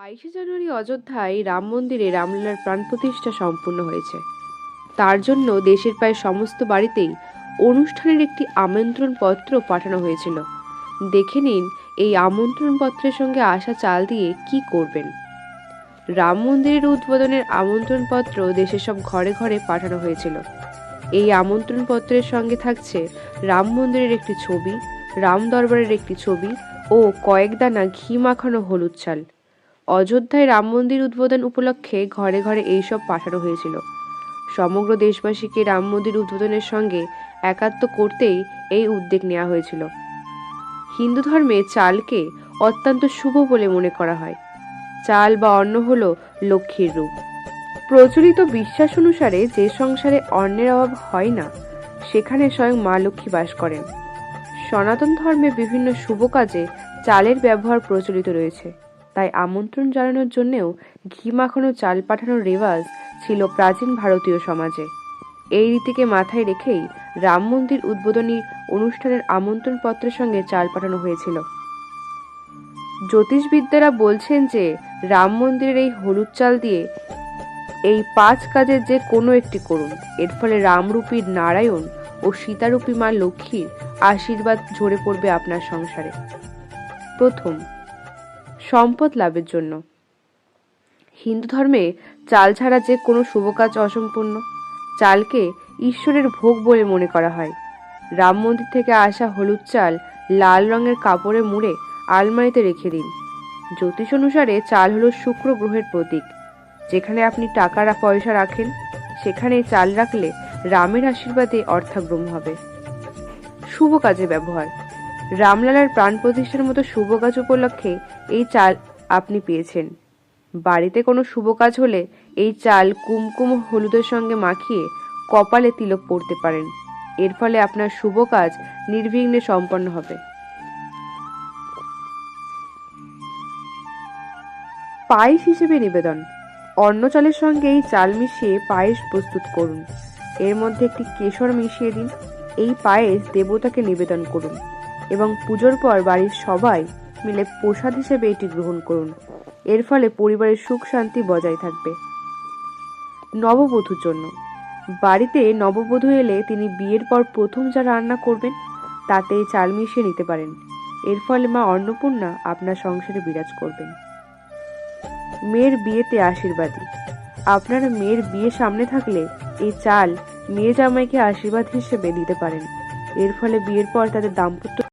বাইশে জানুয়ারি অযোধ্যায় রাম মন্দিরে রামলীলার প্রাণ প্রতিষ্ঠা সম্পূর্ণ হয়েছে। তার জন্য দেশের প্রায় সমস্ত বাড়িতেই অনুষ্ঠানের একটি আমন্ত্রণ পত্র পাঠানো হয়েছিল। দেখে নিন এই আমন্ত্রণ পত্রের সঙ্গে আসা চাল দিয়ে কি করবেন। রাম মন্দিরের উদ্বোধনের আমন্ত্রণ পত্র দেশের সব ঘরে ঘরে পাঠানো হয়েছিল। এই আমন্ত্রণ পত্রের সঙ্গে থাকছে রাম মন্দিরের একটি ছবি, রাম দরবারের একটি ছবি ও কয়েক দানা ঘি মাখানো হলুদ চাল। অযোধ্যায় রাম মন্দির উদ্বোধন উপলক্ষে ঘরে ঘরে এইসব পাঠানো হয়েছিল। সমগ্র দেশবাসীকে রাম মন্দির উদ্বোধনের সঙ্গে একাত্ম করতেই এই উদ্যোগ নেওয়া হয়েছিল। হিন্দু ধর্মে চালকে অত্যন্ত শুভ বলে মনে করা হয়। চাল বা অন্ন হল লক্ষ্মীর রূপ। প্রচলিত বিশ্বাস অনুসারে যে সংসারে অন্নের অভাব হয় না, সেখানে স্বয়ং মা লক্ষ্মী বাস করেন। সনাতন ধর্মে বিভিন্ন শুভ কাজে চালের ব্যবহার প্রচলিত রয়েছে। তাই আমন্ত্রণ জানানোর জন্যেও ঘি মাখানো, চাল পাঠানোর রেওয়াজ ছিল প্রাচীন ভারতীয় সমাজে। এই রীতিকে মাথায় রেখেই রাম মন্দির উদ্বোধনী অনুষ্ঠানের আমন্ত্রণ পত্রের সঙ্গে চাল পাঠানো হয়েছিল। জ্যোতিষবিদ্যারা বলছেন যে, রাম মন্দিরের এই হলুদ চাল দিয়ে এই পাঁচ কাজের যে কোনো একটি করুন। এর ফলে রামরূপী নারায়ণ ও সীতারূপী মা লক্ষ্মীর আশীর্বাদ ঝরে পড়বে আপনার সংসারে। প্রথম সম্পদ লাভের জন্য। হিন্দু ধর্মে চাল ছাড়া যে কোনো শুভ কাজ অসম্পূর্ণ। চালকে ঈশ্বরের ভোগ বলে মনে করা হয়। রাম মন্দির থেকে আসা হলুদ চাল লাল রঙের কাপড়ে মুড়ে আলমারিতে রেখে দিন। জ্যোতিষ অনুসারে চাল হলো শুক্র গ্রহের প্রতীক। যেখানে আপনি টাকা পয়সা রাখেন, সেখানে চাল রাখলে রামের আশীর্বাদে অর্থাগ্রম হবে। শুভ কাজে ব্যবহার। রামলালার প্রাণ প্রতিষ্ঠার মতো শুভ কাজ উপলক্ষে এই চাল আপনি পেয়েছেন। বাড়িতে কোনো শুভ কাজ হলে এই চাল কুমকুম হলুদের সঙ্গে মাখিয়ে কপালে তিলক পড়তে পারেন। এর ফলে আপনার শুভ কাজ নির্বিঘ্নে সম্পন্ন হবে। পায়েস হিসেবে নিবেদন। অন্ন চালের সঙ্গে এই চাল মিশিয়ে পায়েস প্রস্তুত করুন। এর মধ্যে একটি কেশর মিশিয়ে দিন। এই পায়েস দেবতাকে নিবেদন করুন। এবং পুজোর পর বাড়ির সবাই মিলে প্রসাদ হিসেবে এটি গ্রহণ করুন। এর ফলে পরিবারের সুখ শান্তি বজায় থাকবে। নববধূর জন্য। বাড়িতে নববধূ এলে তিনি বিয়ের পর প্রথম যা রান্না করবেন তাতে চাল মিশিয়ে নিতে পারেন। এর ফলে মা অন্নপূর্ণা আপনার সংসারে বিরাজ করবেন। মেয়ের বিয়েতে আশীর্বাদী আপনার মেয়ের বিয়ে সামনে থাকলে এই চাল মেয়ে জামাইকে আশীর্বাদ হিসেবে দিতে পারেন। এর ফলে বিয়ের পর তাদের দাম্পত্য